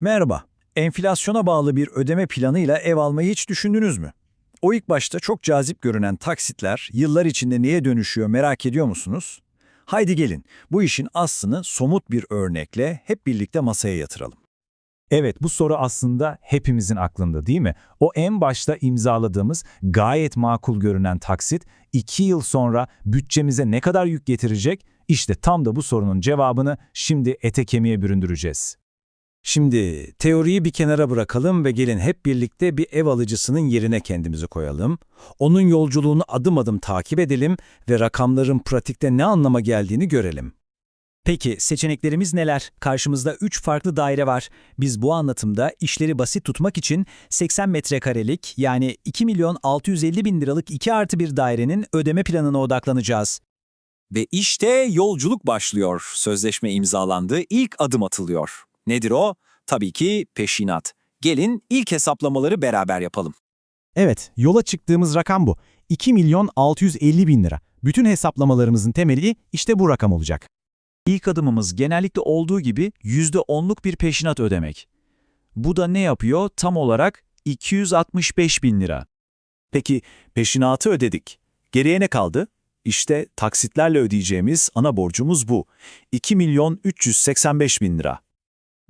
Merhaba. Enflasyona bağlı bir ödeme planıyla ev almayı hiç düşündünüz mü? O ilk başta çok cazip görünen taksitler yıllar içinde neye dönüşüyor merak ediyor musunuz? Haydi gelin bu işin aslını somut bir örnekle hep birlikte masaya yatıralım. Evet, bu soru aslında hepimizin aklında değil mi? O en başta imzaladığımız gayet makul görünen taksit, iki yıl sonra bütçemize ne kadar yük getirecek? İşte tam da bu sorunun cevabını şimdi ete kemiğe büründüreceğiz. Şimdi teoriyi bir kenara bırakalım ve gelin hep birlikte bir ev alıcısının yerine kendimizi koyalım. Onun yolculuğunu adım adım takip edelim ve rakamların pratikte ne anlama geldiğini görelim. Peki seçeneklerimiz neler? Karşımızda 3 farklı daire var. Biz bu anlatımda işleri basit tutmak için 80 metrekarelik yani 2 milyon 650 bin liralık 2 artı bir dairenin ödeme planına odaklanacağız. Ve işte yolculuk başlıyor. Sözleşme imzalandı, ilk adım atılıyor. Nedir o? Tabii ki peşinat. Gelin ilk hesaplamaları beraber yapalım. Evet, yola çıktığımız rakam bu. 2 milyon 650 bin lira. Bütün hesaplamalarımızın temeli işte bu rakam olacak. İlk adımımız genellikle olduğu gibi %10'luk bir peşinat ödemek. Bu da ne yapıyor? Tam olarak 265 bin lira. Peki peşinatı ödedik. Geriye ne kaldı? İşte taksitlerle ödeyeceğimiz ana borcumuz bu. 2 milyon 385 bin lira.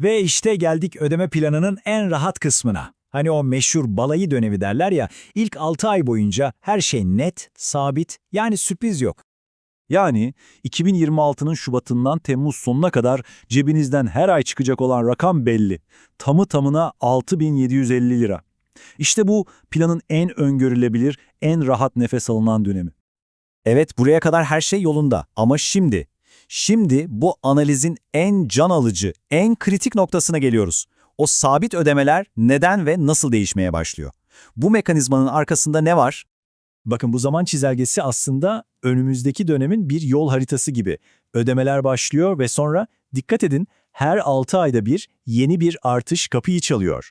Ve işte geldik ödeme planının en rahat kısmına. Hani o meşhur balayı dönemi derler ya, ilk 6 ay boyunca her şey net, sabit, yani sürpriz yok. Yani 2026'nın Şubat'ından Temmuz sonuna kadar cebinizden her ay çıkacak olan rakam belli. Tamı tamına 6750 lira. İşte bu planın en öngörülebilir, en rahat nefes alınan dönemi. Evet buraya kadar her şey yolunda ama şimdi, şimdi bu analizin en can alıcı, en kritik noktasına geliyoruz. O sabit ödemeler neden ve nasıl değişmeye başlıyor? Bu mekanizmanın arkasında ne var? Bakın bu zaman çizelgesi aslında önümüzdeki dönemin bir yol haritası gibi. Ödemeler başlıyor ve sonra dikkat edin her 6 ayda bir yeni bir artış kapıyı çalıyor.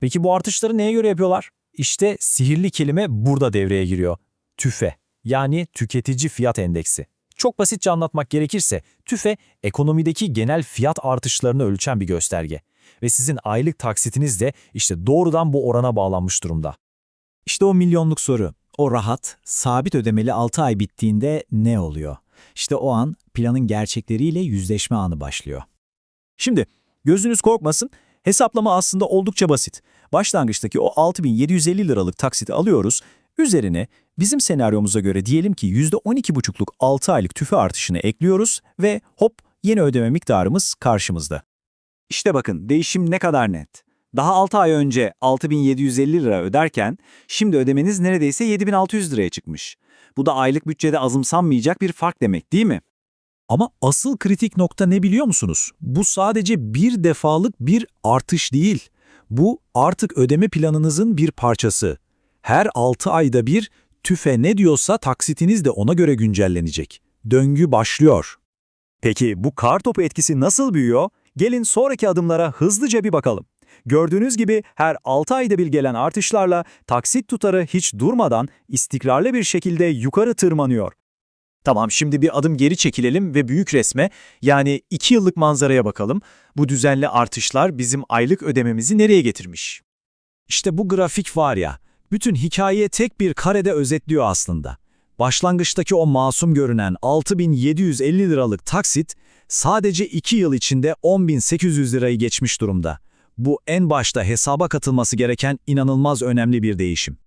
Peki bu artışları neye göre yapıyorlar? İşte sihirli kelime burada devreye giriyor. TÜFE yani tüketici fiyat endeksi. Çok basitçe anlatmak gerekirse TÜFE ekonomideki genel fiyat artışlarını ölçen bir gösterge. Ve sizin aylık taksitiniz de işte doğrudan bu orana bağlanmış durumda. İşte o milyonluk soru. O rahat, sabit ödemeli 6 ay bittiğinde ne oluyor? İşte o an planın gerçekleriyle yüzleşme anı başlıyor. Şimdi gözünüz korkmasın, hesaplama aslında oldukça basit. Başlangıçtaki o 6750 liralık taksiti alıyoruz, üzerine bizim senaryomuza göre diyelim ki %12,5'luk 6 aylık tüfe artışını ekliyoruz ve hop yeni ödeme miktarımız karşımızda. İşte bakın değişim ne kadar net. Daha 6 ay önce 6750 lira öderken şimdi ödemeniz neredeyse 7600 liraya çıkmış. Bu da aylık bütçede azımsanmayacak bir fark demek değil mi? Ama asıl kritik nokta ne biliyor musunuz? Bu sadece bir defalık bir artış değil. Bu artık ödeme planınızın bir parçası. Her 6 ayda bir tüfe ne diyorsa taksitiniz de ona göre güncellenecek. Döngü başlıyor. Peki bu kar topu etkisi nasıl büyüyor? Gelin sonraki adımlara hızlıca bir bakalım. Gördüğünüz gibi her 6 ayda bir gelen artışlarla taksit tutarı hiç durmadan istikrarlı bir şekilde yukarı tırmanıyor. Tamam şimdi bir adım geri çekilelim ve büyük resme yani 2 yıllık manzaraya bakalım. Bu düzenli artışlar bizim aylık ödememizi nereye getirmiş? İşte bu grafik var ya, bütün hikayeyi tek bir karede özetliyor aslında. Başlangıçtaki o masum görünen 6750 liralık taksit sadece 2 yıl içinde 10800 lirayı geçmiş durumda. Bu en başta hesaba katılması gereken inanılmaz önemli bir değişim.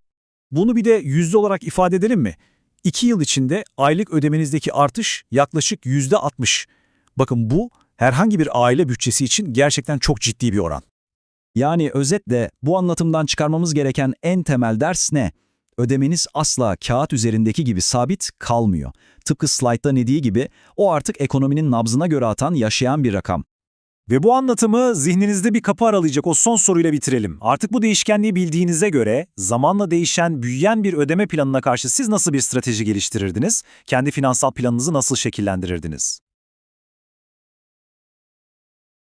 Bunu bir de yüzde olarak ifade edelim mi? 2 yıl içinde aylık ödemenizdeki artış yaklaşık yüzde 60. Bakın bu herhangi bir aile bütçesi için gerçekten çok ciddi bir oran. Yani özetle bu anlatımdan çıkarmamız gereken en temel ders ne? Ödemeniz asla kağıt üzerindeki gibi sabit kalmıyor. Tıpkı slaytta dediği gibi o artık ekonominin nabzına göre atan yaşayan bir rakam. Ve bu anlatımı zihninizde bir kapı aralayacak o son soruyla bitirelim. Artık bu değişkenliği bildiğinize göre zamanla değişen, büyüyen bir ödeme planına karşı siz nasıl bir strateji geliştirirdiniz? Kendi finansal planınızı nasıl şekillendirirdiniz?